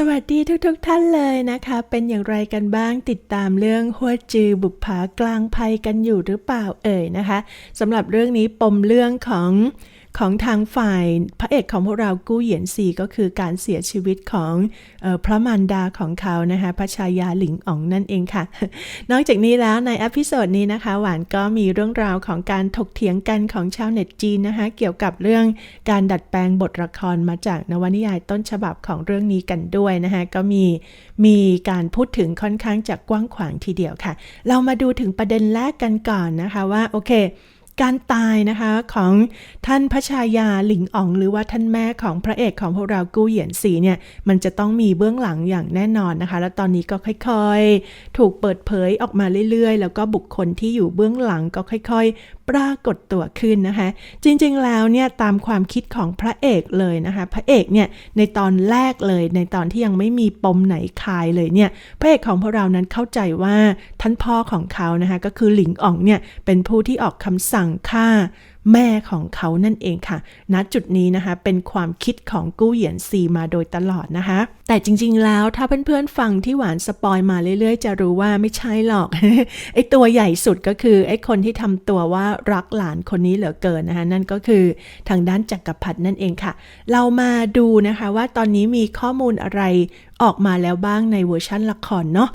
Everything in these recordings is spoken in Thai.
สวัสดีทุกๆทท่านเลยนะคะ เป็นอย่างไรกันบ้างติดตามเรื่องหัวจือบุปผากลางภัยกันอยู่หรือเปล่าเอ่ยนะคะสำหรับเรื่องนี้ปมเรื่องของ ของทางฝ่ายพระเอกของพวกเรากู้เหยียนซีก็คือการเสียชีวิตของออพระมารดาของเขานะคะพระชายาหลิงอ๋องนั่นเองค่ะ นอกจากนี้แล้วในอพิโซดนี้นะคะ หวานก็มีเรื่องราวของการถกเถียงกันของชาวเน็ตจีนนะคะ เกี่ยวกับเรื่องการดัดแปลงบทละครมาจากนวนิยายต้นฉบับของเรื่องนี้กันด้วยนะคะก็มีมีการพูดถึงค่อนข้างจะกว้างขวางทีเดียวค่ะ เรามาดูถึงประเด็นแรกกันก่อนนะคะว่าโอเค การตายนะคะของท่านพระชายาหลิงอ๋อง หรือว่าท่านแม่ของพระเอกของพวกเรากู้เหยียนสีเนี่ยมันจะต้องมีเบื้องหลังอย่างแน่นอนนะคะ แล้วตอนนี้ก็ค่อยๆ ถูกเปิดเผยออกมาเรื่อยๆ แล้วก็บุคคลที่อยู่เบื้องหลังก็ค่อย ๆ ปรากฏตัวขึ้นนะคะ จริงๆแล้วเนี่ยตามความคิดของพระเอกเลยนะคะ พระเอกเนี่ยในตอนแรกเลย ในตอนที่ยังไม่มีปมไหนคายเลยเนี่ยพระเอกของพวกเรานั้นเข้าใจว่าท่านพ่อของเขานะคะก็คือหลิงอ๋องเนี่ยเป็นผู้ที่ออกคำสั่งฆ่า แม่ของเขานั่นเองค่ะณจุดนี้นะคะ เป็นความคิดของกู้เหยียนซีมาโดยตลอดนะคะ แต่จริงๆแล้วถ้าเพื่อนๆฟังที่หวานสปอยมาเรื่อยๆ จะรู้ว่าไม่ใช่หรอกไอตัวใหญ่สุดก็คือไอคนที่ทำตัวว่ารักหลานคนนี้เหลือเกินนะคะนั่นก็คือทางด้านจักรพรรดินั่นเองค่ะ เรามาดูนะคะว่าตอนนี้มีข้อมูลอะไรออกมาแล้วบ้างในเวอร์ชันละครเนาะ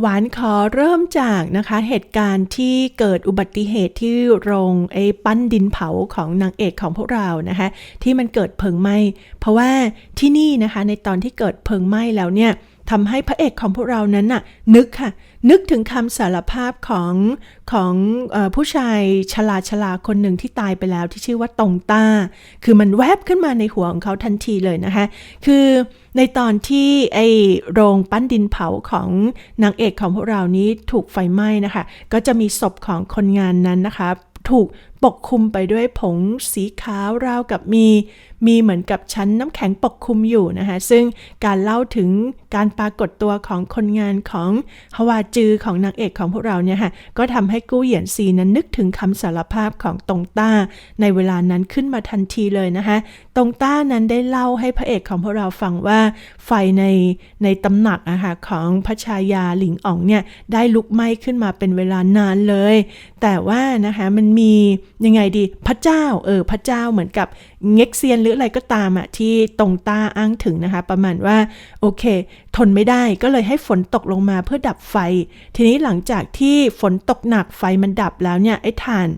หวานขอเริ่มจากนะคะเหตุการณ์ที่เกิดอุบัติเหตุที่โรงไอ้ปั้นดินเผาของนางเอกของพวกเรานะคะที่มันเกิดเพลิงไหม้เพราะว่าที่นี่นะคะในตอนที่เกิดเพลิงไหม้แล้วเนี่ย ทำให้พระเอกของพวกเรานั้นน่ะนึกค่ะ นึกถึงคำสารภาพของของอผู้ชายชลาชลาคนหนึ่งที่ตายไปแล้วที่ชื่อว่าตงต้า คือมันแวบขึ้นมาในหัวของเขาทันทีเลยนะคะ คือในตอนที่ไอโรงปั้นดินเผาของนางเอกของพวกเรานี้ถูกไฟไหม้นะคะ ก็จะมีศพของคนงานนั้นนะคะถูกปกคลุมไปด้วยผงสีขาวราวกับมี มีเหมือนกับชั้นน้ำแข็งปกคลุมอยู่นะคะ ซึ่งการเล่าถึงการปรากฏตัวของคนงานของฮวาจือของนางเอกของพวกเราเนี่ยค่ะก็ทำให้กู้เหยียนซีนั้นนึกถึงคำสารภาพของตงต้า ในเวลานั้นขึ้นมาทันทีเลยนะคะตงต้านั้นได้เล่าให้พระเอกของพวกเราฟังว่าไฟในในตำหนักอะคะของพระชายาหลิงอ๋องเนี่ยได้ลุกไหม้ขึ้นมาเป็นเวลานานเลย แต่ว่านะคะมันมียังไงดีพระเจ้าเออพระเจ้าเหมือนกับเง็กเซียนหรืออะไรก็ตามอะที่ตรงต้าอ้างถึงนะคะ ประมาณว่าโอเค ทนไม่ได้ก็เลยให้ฝนตกลงมาเพื่อดับไฟ ทีนี้หลังจากที่ฝนตกหนักไฟมันดับแล้วเนี่ยไอ้ถ่าน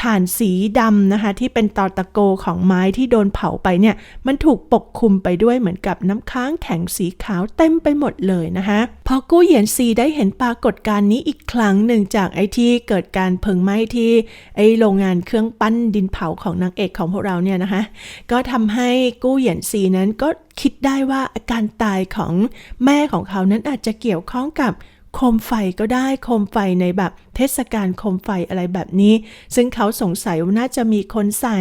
ฐานสีดำนะคะที่เป็นตอตะโกของไม้ที่โดนเผาไปเนี่ยมันถูกปกคลุมไปด้วยเหมือนกับน้ำค้างแข็งสีขาวเต็มไปหมดเลยนะคะพอกู้เหยียนซีได้เห็นปรากฏการณ์นี้อีกครั้งหนึ่งจากไอ้ที่เกิดการเพลิงไหม้ที่ไอ้โรงงานเครื่องปั้นดินเผาของนางเอกของพวกเราเนี่ยนะคะก็ทำให้กู้เหยียนซีนั้นก็คิดได้ว่าอาการตายของแม่ของเขานั้นอาจจะเกี่ยวข้องกับโคมไฟก็ได้โคมไฟในแบบเทศกาลโคมไฟอะไรแบบนี้ ซึ่งเขาสงสัยว่าน่าจะมีคนใส่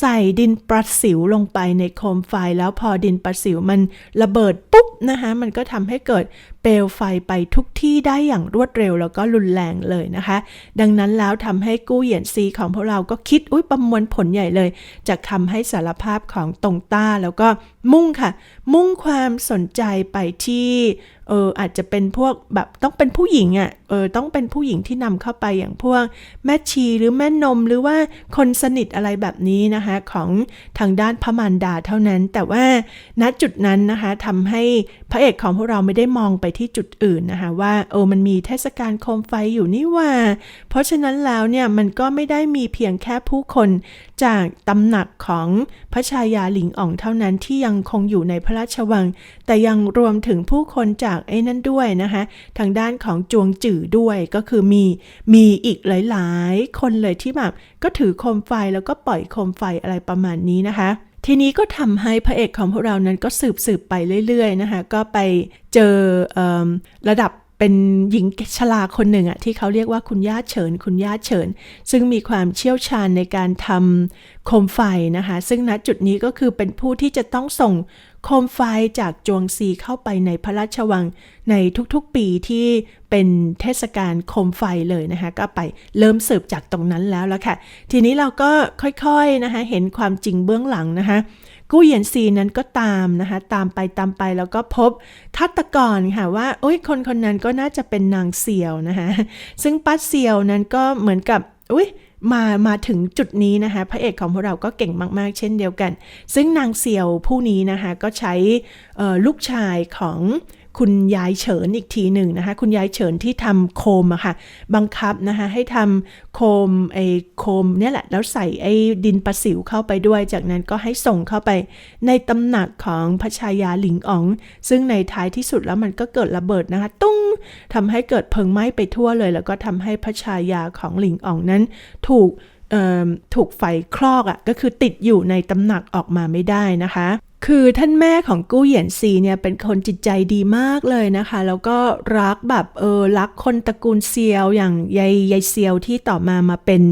ใส่ดินประสิวลงไปในโคมไฟ แล้วพอดินประสิวมันระเบิดปุ๊บนะคะมันก็ทำให้เกิดเปลวไฟไปทุกที่ได้อย่างรวดเร็วแล้วก็รุนแรงเลยนะคะ ดังนั้นแล้วทำให้กู้เหยียนซีของพวกเราก็คิดอุ้ยประมวลผลใหญ่เลย จากคำให้สารภาพของตงต้าแล้วก็มุ่งค่ะ มุ่งความสนใจไปที่เอออาจจะเป็นพวกแบบต้องเป็นผู้หญิงอะ่ะเออต้องเป็นผู้หญิงที่นำเข้าไปอย่างพวก แม่ชีหรือแม่นมหรือว่าคนสนิทอะไรแบบนี้นะคะของทางด้านพระมารดาเท่านั้น แต่ว่าณจุดนั้นนะคะทำให้พระเอกของพวกเราไม่ได้มองไปที่จุดอื่นนะคะว่าเออมันมีเทศกาลโคมไฟอยู่นี่ว่า เพราะฉะนั้นแล้วเนี่ยมันก็ไม่ได้มีเพียงแค่ผู้คน จากตำหนักของพระชายาหลิงอ่องเท่านั้นที่ยังคงอยู่ในพระราชวัง แต่ยังรวมถึงผู้คนจากไอ้นั่นด้วยนะคะทางด้านของจวงจื่อด้วยก็คือมีมีอีกหลายๆ คนเลยที่แบบก็ถือโคมไฟแล้วก็ปล่อยโคมไฟอะไรประมาณนี้นะคะทีนี้ก็ทำให้พระเอกของพวกเรานั้นก็สืบสืบไปเรื่อยๆนะคะก็ไปเจออระดับ เป็นหญิงชราคนหนึ่งอะที่เขาเรียกว่าคุณย่าเฉิน คุณย่าเฉิน ซึ่งมีความเชี่ยวชาญในการทำโคมไฟนะคะ ซึ่งณจุดนี้ก็คือเป็นผู้ที่จะต้องส่งโคมไฟจากจวงซีเข้าไปในพระราชวังในทุกๆปีที่เป็นเทศกาลโคมไฟเลยนะคะ ก็ไปเริ่มสืบจากตรงนั้นแล้วล้วค่ะ ทีนี้เราก็ค่อยๆนะคะเห็นความจริงเบื้องหลังนะคะ กู้เหยียนซีนั้นก็ตามนะคะ ตามไปตามไปแล้วก็พบทัตกรค่ะว่าโอ้ยคนคนนั้นก็น่าจะเป็นนางเซียวนะคะ ซึ่งป้าเซียวนั้นก็เหมือนกับอุ้ยมามาถึงจุดนี้นะคะพระเอกของพวกเราก็เก่งมาก ๆ เช่นเดียวกัน ซึ่งนางเซียวผู้นี้นะคะก็ใช้ลูกชายของ คุณยายเฉินอีกทีหนึ่งนะคะ คุณยายเฉินที่ทำโคมอะค่ะ บังคับนะคะให้ทำโคมไอโคมเนี่ยแหละแล้วใส่ไอ้ดินประสิวเข้าไปด้วย จากนั้นก็ให้ส่งเข้าไปในตำหนักของพระชายาหลิงอ๋อง ซึ่งในท้ายที่สุดแล้วมันก็เกิดระเบิดนะคะ ตุ้งทำให้เกิดเพลิงไหม้ไปทั่วเลย แล้วก็ทำให้พระชายาของหลิงอ๋องนั้นถูกถูกไฟคลอกอะ่ะก็คือติดอยู่ในตำหนักออกมาไม่ได้นะคะ คือท่านแม่ของกู้เหยียนซีเนี่ยเป็นคนจิตใจดีมากเลยนะคะ แล้วก็รักแบบเออรักคนตระกูลเซียวอย่างยายยายเซียวที่ต่อมามาเป็น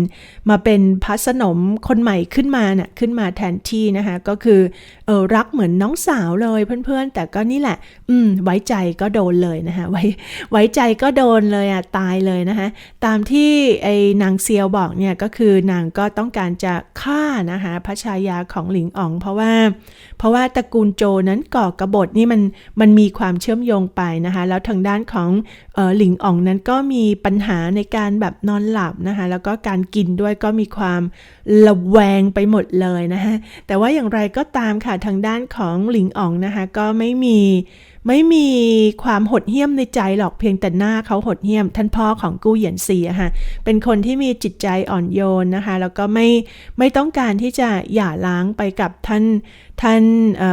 มาเป็นพระสนมคนใหม่ขึ้นมาเนะ่ยขึ้นมาแทนที่นะคะก็คือเออรักเหมือนน้องสาวเลยเพื่อนๆ แต่ก็นี่แหละ อืมไว้ใจก็โดนเลยนะคะไว้ไว้ใจก็โดนเลยอะตายเลยนะคะตามที่ไอ้นางเซียวบอกเนี่ยก็คือนางก็ต้องการจะฆ่านะคะพระชายาของหลิงอ๋อง เพราะว่าเพราะว่าตระกูลโจนั้นก่อกระบฏนี่มันมันมีความเชื่อมโยงไปนะคะ แล้วทางด้านของออหลิงอ่องนั้นก็มีปัญหาในการแบบนอนหลับนะคะแล้วก็การกินด้วยก็มีความระแวงไปหมดเลยนะคะแต่ว่าอย่างไรก็ตามค่ะทางด้านของหลิงอ่องนะคะก็ไม่มีไม่มีความหดเหี้ยมในใจหรอกเพียงแต่หน้าเขาหดเหี้ยม ท่านพ่อของกู้เหยียนซีอะค่ะเป็นคนที่มีจิตใจอ่อนโยนนะคะ แล้วก็ไม่ไม่ต้องการที่จะหย่าล้างไปกับท่านท่าน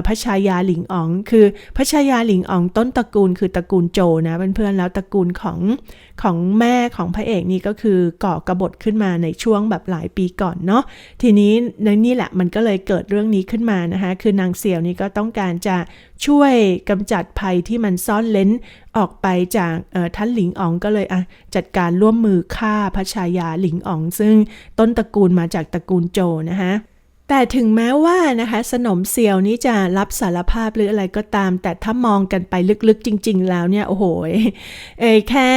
พระชายาหลิงอ๋อง คือพระชายาหลิงอ๋องต้นตระกูลคือตระกูลโจนะเพื่อนๆแล้วตระกูลของของแม่ของพระเอกนี่ก็คือก่อกระบฏขึ้นมาในช่วงแบบหลายปีก่อนเนาะทีนี้นนี่แหละมันก็เลยเกิดเรื่องนี้ขึ้นมานะคะคือนางเสี่ยวนี่ก็ต้องการจะช่วยกำจัดภัยที่มันซ่อนเลนออกไปจากท่านหลิงอ๋องก็เลยอะจัดการร่วมมือฆ่าพระชายาหลิงอ๋อง ซึ่งต้นตระกูลมาจากตระกูลโจนะคะ แต่ถึงแม้ว่านะคะสนมเซียวนี้จะรับสารภาพหรืออะไรก็ตาม แต่ถ้ามองกันไปลึกๆจริง ๆ แล้วเนี่ย โอ้โหเอแค่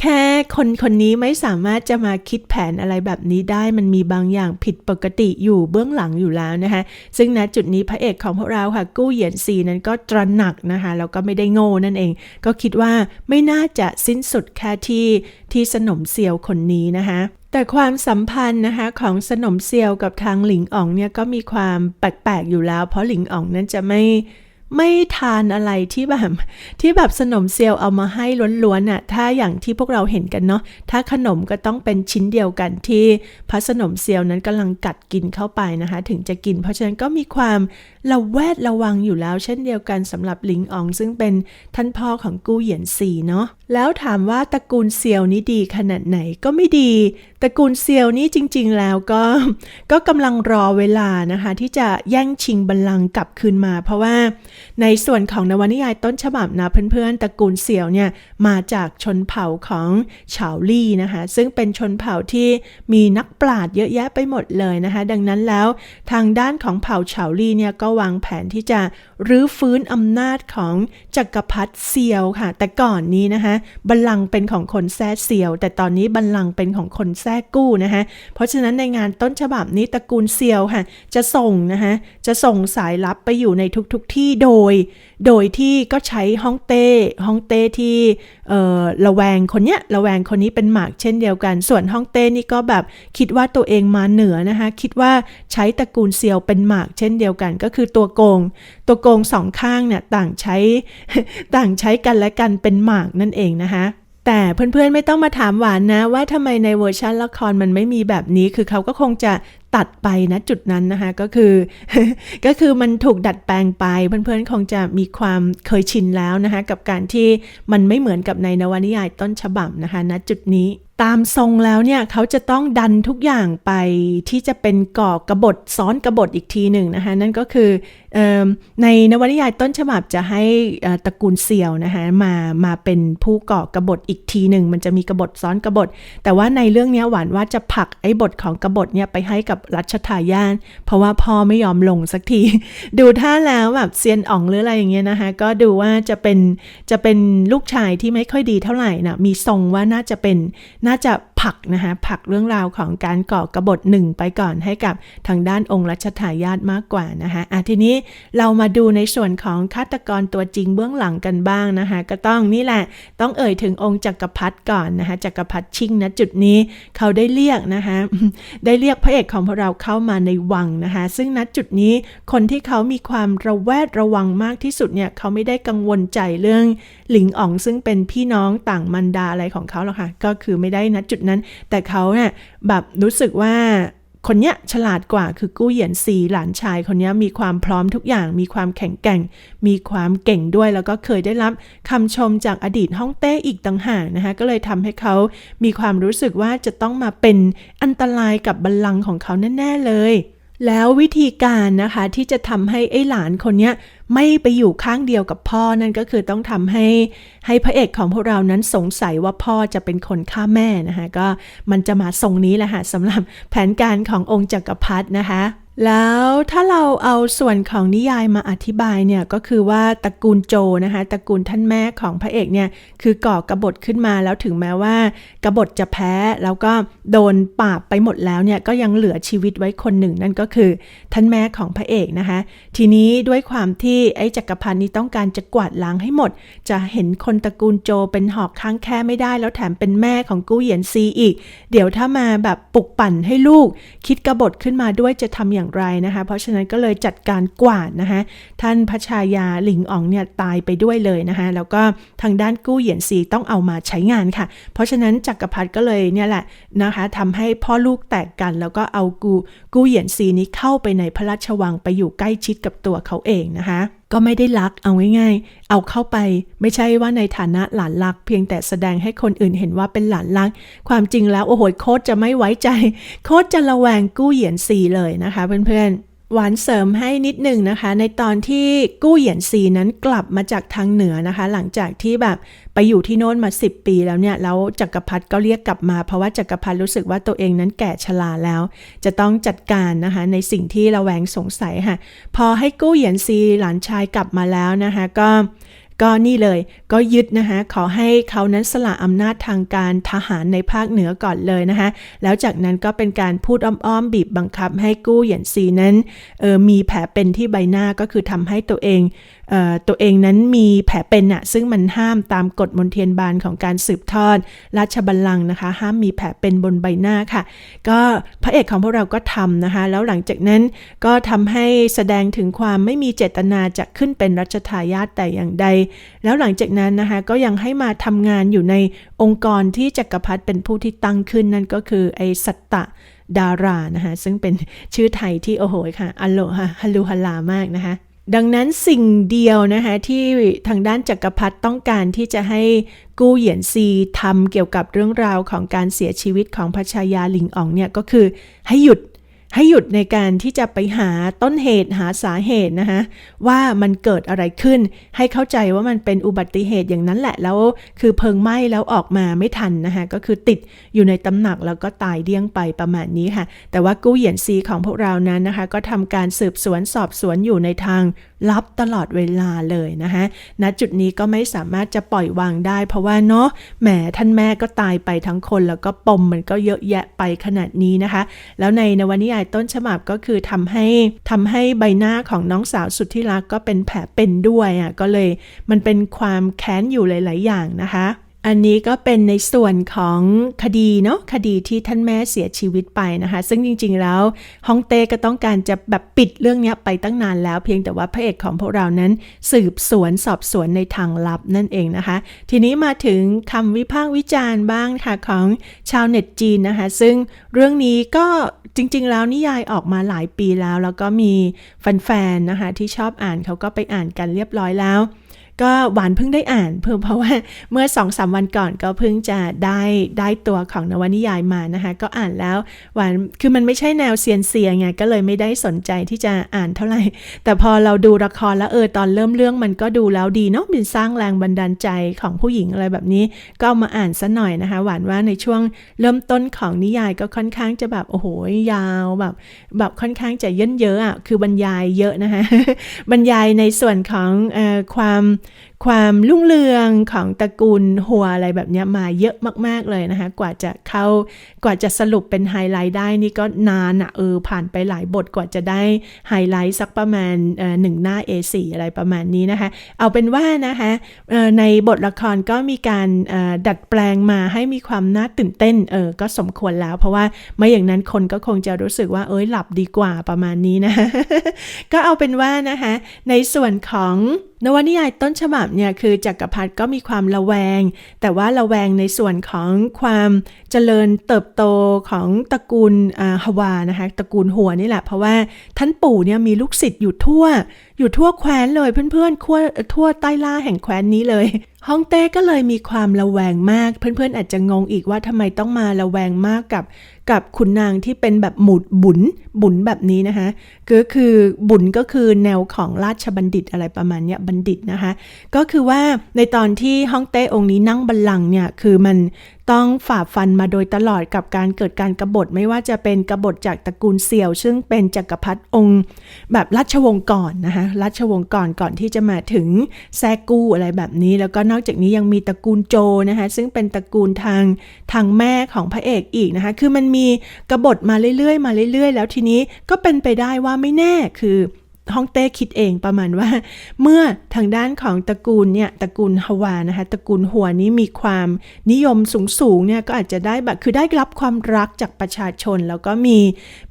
แค่คนคนนี้ไม่สามารถจะมาคิดแผนอะไรแบบนี้ได้ มันมีบางอย่างผิดปกติอยู่เบื้องหลังอยู่แล้วนะคะ ซึ่งณจุดนี้พระเอกของพวกเราค่ะ กู้เหยียนซีนั้นก็ตระหนักนะคะแล้วก็ไม่ได้โง่นั่นเอง ก็คิดว่าไม่น่าจะสิ้นสุดแค่ที่ที่สนมเซียวคนนี้นะคะ แต่ความสัมพันธ์นะคะของสนมเซียวกับทางหลิงอ๋องเนี่ยก็มีความแปลกๆอยู่แล้ว เพราะหลิงอ๋องนั้นจะไม่ไม่ทานอะไรที่แบบที่แบบสนมเซียวเอามาให้ล้วนๆน่ะถ้าอย่างที่พวกเราเห็นกันเนาะถ้าขนมก็ต้องเป็นชิ้นเดียวกันที่พระสนมเซียวนั้นกำลังกัดกินเข้าไปนะคะ ถึงจะกิน เพราะฉะนั้นก็มีความระแวดระวังอยู่แล้ว เช่นเดียวกันสำหรับหลิงออง ซึ่งเป็นท่านพ่อของกู้เหยียนซีเนาะ แล้วถามว่าตระกูลเซียวนี้ดีขนาดไหนก็ไม่ดี ตระกูลเซียวนี้จริง ๆ แล้วก็ ก็กำลังรอเวลานะคะ ที่จะแย่งชิงบัลลังก์กลับคืนมา เพราะว่าในส่วนของนวนิยายต้นฉบับนะเพื่อนๆตระกูลเซียวเนี่ยมาจากชนเผ่าของเฉาลี่นะคะ ซึ่งเป็นชนเผ่าที่มีนักปราชญ์เยอะแยะไปหมดเลยนะคะ ดังนั้นแล้วทางด้านของเผ่าเฉาลี่เนี่ยก็วางแผนที่จะรื้อฟื้นอำนาจของจักรพรรดิเซียวค่ะ แต่ก่อนนี้นะคะบัลลังเป็นของคนแซ่เซียว แต่ตอนนี้บัลลังเป็นของคนแซ่กู้นะคะเพราะฉะนั้นในงานต้นฉบับนี้ตระกูลเซียวค่ะจะส่งนะคะจะส่งสายลับไปอยู่ในทุกๆทที่โดย โดยที่ก็ใช้ฮ่องเต้ฮ่องเต้ที่ ระแวงคนเนี้ยระแวงคนนี้เป็นหมากเช่นเดียวกัน ส่วนฮ่องเต้นี่ก็แบบคิดว่าตัวเองมาเหนือนะคะคิดว่าใช้ตระกูลเซียวเป็นหมากเช่นเดียวกัน ก็คือตัวโกง ตัวโกงสองข้างเนี่ยต่างใช้ต่างใช้กันและกันเป็นหมากนั่นเองนะคะ แต่เพื่อนๆไม่ต้องมาถามหวานนะ ว่าทำไมในเวอร์ชันละครมันไม่มีแบบนี้ คือเขาก็คงจะตัดไปนะจุดนั้นนะคะก็คือ ก็คือมันถูกดัดแปลงไป เพื่อนๆคงจะมีความเคยชินแล้วนะคะกับการที่มันไม่เหมือนกับในนวนิยายต้นฉบับนะคะณจุดนี้ตามทรงแล้วเนี่ยเขาจะต้องดันทุกอย่างไปที่จะเป็นก่อกระบฏซ้อนกระบฏอีกทีหนึ่งนะคะนั่นก็คือ ในนวนิยายต้นฉบับจะให้ตระกูลเซียวนะคะมามาเป็นผู้ก่อกระบฏอีกทีหนึ่ง มันจะมีกระบฏซ้อนกระบฏ แต่ว่าในเรื่องนี้หวานว่าจะผลักไอ้บทของกระบฏเนี่ยไปให้กับรัชทายาทเพราะว่าพ่อไม่ยอมลงสักที ดูท่าแล้วแบบเซียนอ่องหรืออะไรอย่างเงี้ยนะคะก็ดูว่าจะเป็นจะเป็นลูกชายที่ไม่ค่อยดีเท่าไหร่นะมีทรงว่าน่าจะเป็นน่าจะ ผักนะคะผักเรื่องราวของการก่อกรบฏหนึ่งไปก่อนให้กับทางด้านองค์รัชทายาทมากกว่านะคะอะทีนี้เรามาดูในส่วนของฆาตกรตัวจริงเบื้องหลังกันบ้างนะคะก็ต้องนี่แหละต้องเอ่ยถึงองค์จักรพรรดิก่อนนะคะจักรพรรดิชิงนะจุดนี้เขาได้เรียกนะคะได้เรียกพระเอกของพวกเราเข้ามาในวังนะคะซึ่งณจุดนี้คนที่เขามีความระแวดระวังมากที่สุดเนี่ยเขาไม่ได้กังวลใจเรื่อง หลิงอ๋องซึ่งเป็นพี่น้องต่างมันดาอะไรของเขาหรอกค่ะ ก็คือไม่ได้ณจุดนั้น แต่เขาเนี่ยแบบรู้สึกว่าคนเนี้ยฉลาดกว่าคือกู้เหยียนซีหลานชายคนนี้มีความพร้อมทุกอย่าง มีความแข็งแกร่ง มีความเก่งด้วย แล้วก็เคยได้รับคำชมจากอดีตฮ่องเต้อีกต่างหากนะคะก็เลยทำให้เขามีความรู้สึกว่าจะต้องมาเป็นอันตรายกับบัลลังก์ของเขาแน่ ๆ เลยแล้ววิธีการนะคะที่จะทำให้ไอ้หลานคนเนี้ย ไม่ไปอยู่ข้างเดียวกับพ่อนั่นก็คือต้องทำให้ให้พระเอกของพวกเรานั้นสงสัยว่าพ่อจะเป็นคนฆ่าแม่นะคะก็มันจะมาทรงนี้แหละค่ะสำหรับแผนการขององค์จักรพรรดินะคะ แล้วถ้าเราเอาส่วนของนิยายมาอธิบายเนี่ยก็คือว่าตระกูลโจนะคะตระกูลท่านแม่ของพระเอกเนี่ยคือก่อกระบฏขึ้นมาแล้วถึงแม้ว่ากระบฏจะแพ้แล้วก็โดนปราบไปหมดแล้วเนี่ยก็ยังเหลือชีวิตไว้คนหนึ่ง นั่นก็คือท่านแม่ของพระเอกนะคะทีนี้ด้วยความที่ไอ้จักรพันธ์นี้ต้องการจะกวาดล้างให้หมด จะเห็นคนตระกูลโจเป็นหอกข้างแค่ไม่ได้ แล้วแถมเป็นแม่ของกู้เหยียนซีอีก เดี๋ยวถ้ามาแบบปลุกปั่นให้ลูก คิดกระบฏขึ้นมาด้วยจะทำอย่างไรนะคะ เพราะฉะนั้นก็เลยจัดการกวาดนะคะท่านพระชายาหลิงอ๋องเนี่ยตายไปด้วยเลยนะคะแล้วก็ทางด้านกู้เหยียนซีต้องเอามาใช้งานค่ะ เพราะฉะนั้นจักรพรรดิก็เลยเนี่ยแหละนะคะทำให้พ่อลูกแตกกัน แล้วก็เอากูกู้เหยียนซีนี้เข้าไปในพระราชวังไปอยู่ใกล้ชิดกับตัวเขาเองนะคะก็ไม่ได้รักเอาง่ายๆ เอาเข้าไปไม่ใช่ว่าในฐานะหลานรัก เพียงแต่แสดงให้คนอื่นเห็นว่าเป็นหลานรัก ความจริงแล้วโอ้โหโคตรจะไม่ไว้ใจ โคตรจะระแวงกู้เหยียนซีเลยนะคะเพื่อนๆ หวานเสริมให้นิดหนึ่งนะคะ ในตอนที่กู้เหยียนซีนั้นกลับมาจากทางเหนือนะคะ หลังจากที่แบบไปอยู่ที่โน่นมา 10 ปีแล้วเนี่ยแล้วจักรพรรดิก็เรียกกลับมาเพราะว่าจักรพรรดิรู้สึกว่าตัวเองนั้นแก่ชราแล้ว จะต้องจัดการนะคะ ในสิ่งที่ระแวงสงสัยค่ะ พอให้กู้เหยียนซีหลานชายกลับมาแล้วนะคะ ก็ ก็นี่เลยก็ยึดนะคะขอให้เขานั้นสละอำนาจทางการทหารในภาคเหนือก่อนเลยนะคะแล้วจากนั้นก็เป็นการพูดอ้อมๆ บีบบังคับให้กู้เหยียนซีนั้นเออมีแผลเป็นที่ใบหน้าก็คือทำให้ตัวเองเออตัวเองนั้นมีแผลเป็นอะซึ่งมันห้ามตามกฎมนเทียนบานของการสืบทอด ราชบัลลังก์นะคะ ห้ามมีแผลเป็นบนใบหน้าค่ะ ก็พระเอกของพวกเราก็ทำนะคะ แล้วหลังจากนั้นก็ทำให้แสดงถึงความไม่มีเจตนาจะขึ้นเป็นรัชทายาทแต่อย่างใดแล้วหลังจากนั้นนะคะก็ยังให้มาทำงานอยู่ในองค์กรที่จักรพรรดิเป็นผู้ที่ตั้งขึ้นนั่นก็คือไอสัตตะดารานะคะซึ่งเป็นชื่อไทยที่โอ้โหค่ะอโลฮะฮัลลูฮัลลามากนะคะดังนั้นสิ่งเดียวนะคะที่ทางด้านจักรพรรดิต้องการที่จะให้กู้เหยียนซีทำเกี่ยวกับเรื่องราวของการเสียชีวิตของพระชายาหลิงอ๋องเนี่ยก็คือให้หยุด ให้หยุดในการที่จะไปหาต้นเหตุหาสาเหตุนะคะว่ามันเกิดอะไรขึ้น ให้เข้าใจว่ามันเป็นอุบัติเหตุอย่างนั้นแหละแล้ว คือเพลิงไหม้แล้วออกมาไม่ทันนะคะก็คือติดอยู่ในตำหนักแล้วก็ตายเดี้ยงไปประมาณนี้ค่ะ แต่ว่ากู้เหยียนซีของพวกเรานั้นนะคะ ก็ทำการสืบสวนสอบสวนอยู่ในทางรับตลอดเวลาเลยนะคะณจุดนี้ก็ไม่สามารถจะปล่อยวางได้ เพราะว่าเนาะแหมท่านแม่ก็ตายไปทั้งคน แล้วก็ปมมันก็เยอะแยะไปขนาดนี้นะคะ แล้วในนวนิยายต้นฉบับก็คือทำให้ทำให้ใบหน้าของน้องสาวสุดที่รักก็เป็นแผลเป็นด้วยอะก็เลยมันเป็นความแค้นอยู่หลาย ๆ อย่างนะคะ อันนี้ก็เป็นในส่วนของคดีเนาะคดีที่ท่านแม่เสียชีวิตไปนะคะ ซึ่งจริงๆแล้วฮ่องเต้ก็ต้องการจะแบบปิดเรื่องนี้ไปตั้งนานแล้ว เพียงแต่ว่าพระเอกของพวกเรานั้น สืบสวนสอบสวนในทางลับนั่นเองนะคะ ทีนี้มาถึงคำวิพากษ์วิจารณ์บ้างค่ะของชาวเน็ตจีนนะคะ ซึ่งเรื่องนี้ก็จริงๆ แล้วนิยายออกมาหลายปีแล้ว แล้วก็มีแฟนๆนะคะที่ชอบอ่านเขาก็ไปอ่านกันเรียบร้อยแล้ว ก็หวานเพิ่งได้อ่านเพิ่งเพราะว่าเมื่อสองสามวันก่อนก็เพิ่งจะได้ได้ตัวของนวนิยายมานะคะ ก็อ่านแล้วหวานคือมันไม่ใช่แนวเซียนเซียไงก็เลยไม่ได้สนใจที่จะอ่านเท่าไหร่ แต่พอเราดูละครแล้วเออตอนเริ่มเรื่องมันก็ดูแล้วดีเนาะมันสร้างแรงบันดาลใจของผู้หญิงอะไรแบบนี้ ก็ามาอ่านซะหน่อยนะคะ หวานว่าในช่วงเริ่มต้นของนิยายก็ค่อนข้างจะแบบโอ้โหยาวแบบแบบค่อนข้างจะเยินเยอะอะคือบรรยายเยอะนะคะบรรยายในส่วนของเออความความรุ่งเรืองของตระกูลหัวอะไรแบบนี้มาเยอะมาก ๆ เลยนะคะ กว่าจะเข้ากว่าจะสรุปเป็นไฮไลท์ได้นี่ก็นานอะเออผ่านไปหลายบทกว่าจะได้ไฮไลท์สักประมาณหนึ่งหน้า A4 อะไรประมาณนี้นะคะ เอาเป็นว่านะคะในบทละครก็มีการดัดแปลงมาให้มีความน่าตื่นเต้นเออก็สมควรแล้ว เพราะว่าไม่อย่างนั้นคนก็คงจะรู้สึกว่าเอ้ยหลับดีกว่าประมาณนี้นะ ก็เอาเป็นว่านะคะในส่วนของนวนิยายต้นฉบับเนี่ยคือจักรพรรดิก็มีความระแวง แต่ว่าระแวงในส่วนของความเจริญเติบโตของตระกูลอ่าฮวานะคะตระกูลหัวนี่แหละ เพราะว่าท่านปู่เนี่ยมีลูกศิษย์อยู่ทั่ว อยู่ทั่วแคว้นเลยเพื่อนๆทั่วทั่วใต้ล่าแห่งแคว้นนี้เลยฮ่องเต้ก็เลยมีความระแวงมาก เพื่อนๆอาจจะงงอีกว่าทำไมต้องมาระแวงมากกับ กับขุนนางที่เป็นแบบหมุดบุญบุญแบบนี้นะคะก็คือบุญก็คือแนวของราชบัณฑิตอะไรประมาณเนี้ยบัณฑิตนะคะ ก็คือว่าในตอนที่ฮ่องเต้องค์นี้นั่งบัลลังก์เนี่ยคือมัน ต้องฝ่าฟันมาโดยตลอดกับการเกิดการกบฏไม่ว่าจะเป็นกบฏจากตระกูลเสี่ยว ซึ่งเป็นจักรพรรดิองค์ แบบราชวงศ์ก่อนนะคะราชวงศ์ก่อนก่อนที่จะมาถึงแซกูอะไรแบบนี้ แล้วก็นอกจากนี้ยังมีตระกูลโจนะคะซึ่งเป็นตระกูลทางทางแม่ของพระเอกอีกนะคะคือมันมีกบฏมาเรื่อยๆ มาเรื่อยๆ แล้วทีนี้ก็เป็นไปได้ว่าไม่แน่คือ ฮ่องเต้คิดเองประมาณว่า เมื่อทางด้านของตระกูลเนี่ยตระกูลฮวานะคะตระกูลหัวนี้มีความนิยมสูงๆเนี่ยก็อาจจะได้แบบคือได้รับความรักจากประชาชน แล้วก็มี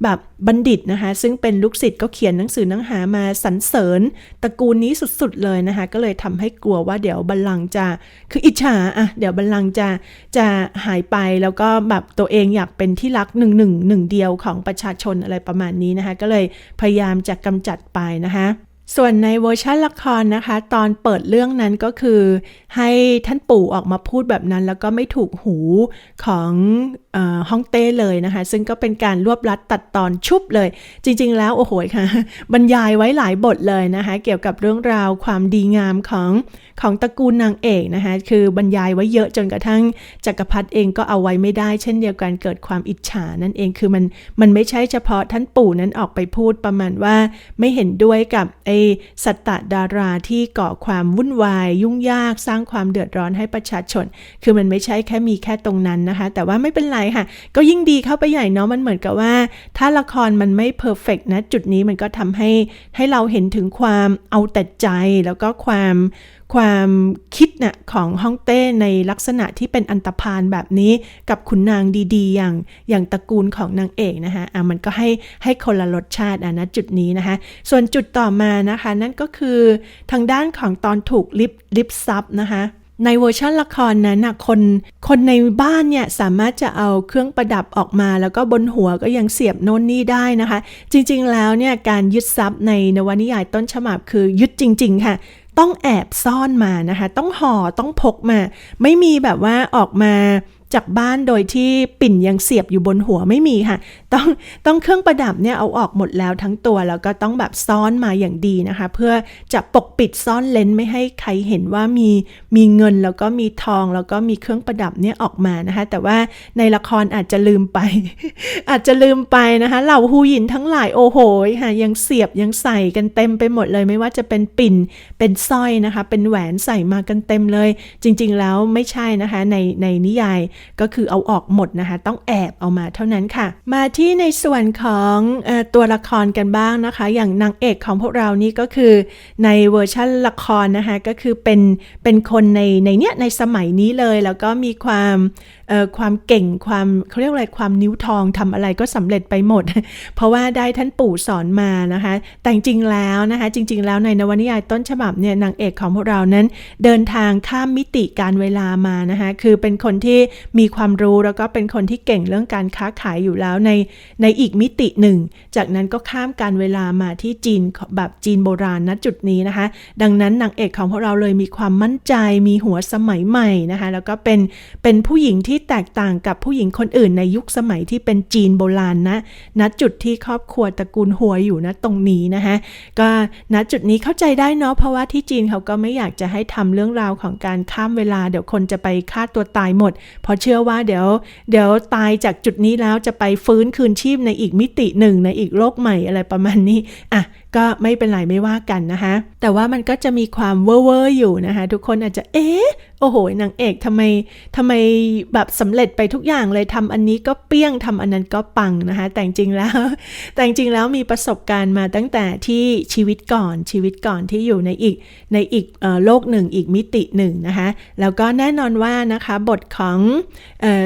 แบบบัณฑิตนะคะซึ่งเป็นลูกศิษย์ก็เขียนหนังสือหนังหามาสรรเสริญตระกูลนี้สุดๆเลยนะคะก็เลยทำให้กลัวว่าเดี๋ยวบัลลังก์จะคืออิจฉาอะเดี๋ยวบัลลังก์จะจะหายไปแล้วก็แบบตัวเองอยากเป็นที่รักหนึ่งหนึ่งหนึ่งเดียวของประชาชนอะไรประมาณนี้นะคะก็เลยพยายามจะกำจัดไปนะคะ ส่วนในเวอร์ชันละครนะคะ ตอนเปิดเรื่องนั้นก็คือ ให้ท่านปู่ออกมาพูดแบบนั้น แล้วก็ไม่ถูกหูของอฮ่องเต้เลยนะคะ ซึ่งก็เป็นการรวบรัดตัดตอนชุบเลย จริง ๆ แล้วโอ้โหค่ะ บรรยายไว้หลายบทเลยนะคะ เกี่ยวกับเรื่องราวความดีงามของของตระกูลนางเอกนะคะ คือบรรยายไว้เยอะจนกระทั่งจักรพรรดิเองก็เอาไว้ไม่ได้ เช่นเดียวกันเกิดความอิจฉานั่นเองคือมันมันไม่ใช่เฉพาะท่านปู่นั้นออกไปพูดประมาณว่าไม่เห็นด้วยกับไอสัตตดาราที่ก่อความวุ่นวาย ยุ่งยากสร้างความเดือดร้อนให้ประชาชน คือมันไม่ใช่แค่มีแค่ตรงนั้นนะคะ แต่ว่าไม่เป็นไรค่ะ ก็ยิ่งดีเข้าไปใหญ่เนาะมันเหมือนกับว่า ถ้าละครมันไม่เพอร์เฟกนะจุดนี้มันก็ทำให้ให้เราเห็นถึงความเอาแต่ใจแล้วก็ความความคิดนะ่ะของฮ่องเต้ในลักษณะที่เป็นอันตพานแบบนี้กับขุนนางดี ๆ อย่างอย่างตระกูลของนางเอกนะคะอะมันก็ให้ให้คนละรสชาติอะนะจุดนี้นะคะ ส่วนจุดต่อมานะคะ นั่นก็คือทางด้านของตอนถูกลิฟลิฟซับนะคะในเวอร์ชันละครนั้นนะคนคนในบ้านเนี่ยสามารถจะเอาเครื่องประดับออกมา แล้วก็บนหัวก็ยังเสียบโน่นนี่ได้นะคะ จริงๆแล้วเนี่ยการยึดทรัพย์ในนวนิยายต้นฉบับคือยึดจริง ๆ ค่ะ ต้องแอบซ่อนมานะคะ ต้องห่อต้องพกมา ไม่มีแบบว่าออกมา จากบ้านโดยที่ปิ่นยังเสียบอยู่บนหัวไม่มีค่ะ ต้องต้องเครื่องประดับเนี่ยเอาออกหมดแล้วทั้งตัว แล้วก็ต้องแบบซ่อนมาอย่างดีนะคะ เพื่อจะปกปิดซ่อนเลนไม่ให้ใครเห็นว่ามีมีเงินแล้วก็มีทองแล้วก็มีเครื่องประดับเนี่ยออกมานะคะ แต่ว่าในละครอาจจะลืมไป อาจจะลืมไปนะคะเหล่าฮูหยินทั้งหลายโอ้โหค่ะยังเสียบยังใส่กันเต็มไปหมดเลย ไม่ว่าจะเป็นปิ่นเป็นสร้อยนะคะ เป็นแหวนใส่มากันเต็มเลย จริง ๆ แล้วไม่ใช่นะคะในในนิยายก็คือเอาออกหมดนะคะ ต้องแอบเอามาเท่านั้นค่ะ มาที่ในส่วนของอตัวละครกันบ้างนะคะ อย่างนางเอกของพวกเรานี่ก็คือในเวอร์ชันละครนะคะก็คือเป็นเป็นคนในในเนี้ยในสมัยนี้เลย แล้วก็มีความความเก่งความเขาเรียกอะไรความนิ้วทองทำอะไรก็สำเร็จไปหมด เพราะว่าได้ท่านปู่สอนมานะคะ แต่จริงแล้วนะคะจริง ๆ แล้วในนวนิยายต้นฉบับเนี่ยนางเอกของพวกเรานั้น เดินทางข้ามมิติการเวลามานะคะคือเป็นคนที่ มีความรู้แล้วก็เป็นคนที่เก่งเรื่องการค้าขายอยู่แล้วในในอีกมิติหนึ่ง จากนั้นก็ข้ามการเวลามาที่จีนแบบจีนโบราณณจุดนี้นะคะ ดังนั้นนางเอกของพวกเราเลยมีความมั่นใจ มีหัวสมัยใหม่นะคะ แล้วก็เป็นเป็นผู้หญิงที่แตกต่างกับผู้หญิงคนอื่นในยุคสมัยที่เป็นจีนโบราณนะณจุดที่ครอบครัวตระกูลหัวอยู่นะตรงนี้นะคะก็ณจุดนี้เข้าใจได้เนาะเพราะว่าที่จีนเขาก็ไม่อยากจะให้ทำเรื่องราวของการข้ามเวลา เดี๋ยวคนจะไปฆ่าตัวตายหมด เพราะชื่อว่าเดี๋ยว เดี๋ยวตายจากจุดนี้แล้วจะไปฟื้นคืนชีพในอีกมิติหนึ่งในอีกโลกใหม่อะไรประมาณนี้อะ ก็ไม่เป็นไรไม่ว่ากันนะคะ แต่ว่ามันก็จะมีความเว่อร์อยู่นะคะ ทุกคนอาจจะเอ๊ะโอ้โหนางเอกทำไมทำไมแบบสำเร็จไปทุกอย่างเลยทำอันนี้ก็เปี้ยงทำอันนั้นก็ปังนะคะ แต่จริงแล้ว แต่จริงแล้วมีประสบการณ์มาตั้งแต่ที่ชีวิตก่อนชีวิตก่อนที่อยู่ในอีกในอีกโลกหนึ่งอีกมิติหนึ่งนะคะ แล้วก็แน่นอนว่านะคะบทของ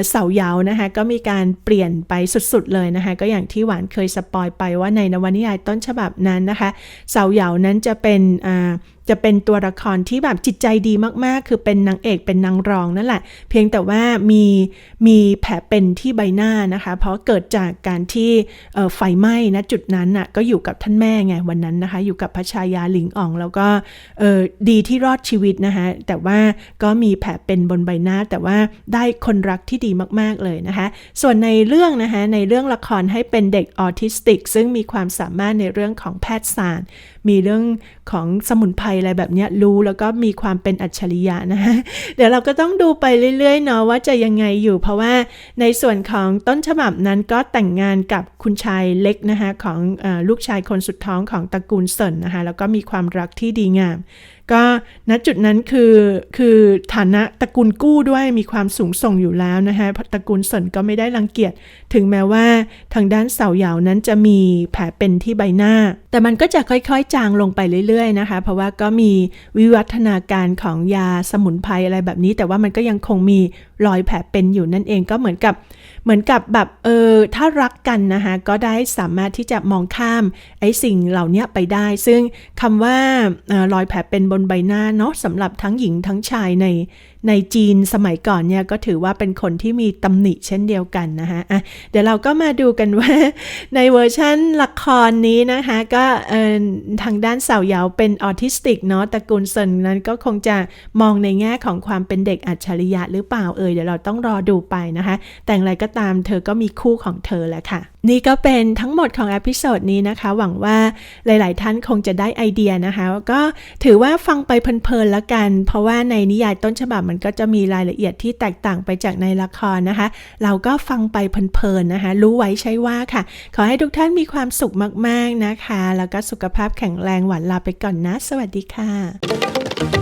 เสาเยานะคะก็มีการเปลี่ยนไปสุดๆเลยนะคะ ก็อย่างที่หวานเคยสปอยไปว่าในนวนิยายต้นฉบับนั้นนะคะเสาเหยานั้นจะเป็นอ่า จะเป็นตัวละครที่แบบจิตใจดีมากๆ คือเป็นนางเอกเป็นนางรองนั่นแหละ เพียงแต่ว่ามีมีแผลเป็นที่ใบหน้านะคะ เพราะเกิดจากการที่เอ่อไฟไหม้นะจุดนั้นน่ะก็อยู่กับท่านแม่ไงวันนั้นนะคะ อยู่กับพระชายาหลิงอ่องแล้วก็เออดีที่รอดชีวิตนะคะแต่ว่าก็มีแผลเป็นบนใบหน้า แต่ว่าได้คนรักที่ดีมากๆเลยนะคะ ส่วนในเรื่องนะคะในเรื่องละครให้เป็นเด็กออทิสติก ซึ่งมีความสามารถในเรื่องของแพทยศาสตร์ มีเรื่องของสมุนไพรอะไรแบบนี้รู้แล้วก็มีความเป็นอัจฉริยะนะฮะเดี๋ยวเราก็ต้องดูไปเรื่อยๆเนาะว่าจะยังไงอยู่ เพราะว่าในส่วนของต้นฉบับนั้นก็แต่งงานกับคุณชายเล็กนะคะของอลูกชายคนสุดท้องของตระกูลเซินนะคะแล้วก็มีความรักที่ดีงาม ก็ณจุดนั้นคือคือฐานะตระกูลกู้ด้วยมีความสูงส่งอยู่แล้วนะคะเพราะตระกูลเซินก็ไม่ได้รังเกียจถึงแม้ว่าทางด้านเสาเหยานั้นจะมีแผลเป็นที่ใบหน้า แต่มันก็จะค่อยๆจางลงไปเรื่อยๆนะคะ เพราะว่าก็มีวิวัฒนาการของยาสมุนไพรอะไรแบบนี้ แต่ว่ามันก็ยังคงมี รอยแผลเป็นอยู่นั่นเองก็เหมือนกับเหมือนกับแบบเออถ้ารักกันนะคะก็ได้สามารถที่จะมองข้ามไอ้สิ่งเหล่านี้ไปได้ ซึ่งคำว่าออรอยแผลเป็นบนใบหน้าเนาะสำหรับทั้งหญิงทั้งชายในในจีนสมัยก่อนเนี่ยก็ถือว่าเป็นคนที่มีตำหนิเช่นเดียวกันนะคะอะเดี๋ยวเราก็มาดูกันว่า ในเวอร์ชั่นละครนี้นะคะก็เออทางด้านสาวเหยาเป็นออทิสติกเนาะตระกูลเซินนั้นก็คงจะมองในแง่ของความเป็นเด็กอัจฉริยะหรือเปล่าเอ่ยเดี๋ยวเราต้องรอดูไปนะคะ แต่อย่างไรก็ตามเธอก็มีคู่ของเธอแหละค่ะ นี่ก็เป็นทั้งหมดของอพิโซดนี้นะคะ หวังว่าหลาย ๆ ท่านคงจะได้ไอเดียนะคะ ก็ถือว่าฟังไปเพลินๆแล้วกัน เพราะว่าในนิยายต้นฉบับมันก็จะมีรายละเอียดที่แตกต่างไปจากในละครนะคะ เราก็ฟังไปเพลินๆนะคะ รู้ไว้ใช่ว่าค่ะ ขอให้ทุกท่านมีความสุขมาก ๆ นะคะ แล้วก็สุขภาพแข็งแรงหวานลาไปก่อนนะ สวัสดีค่ะ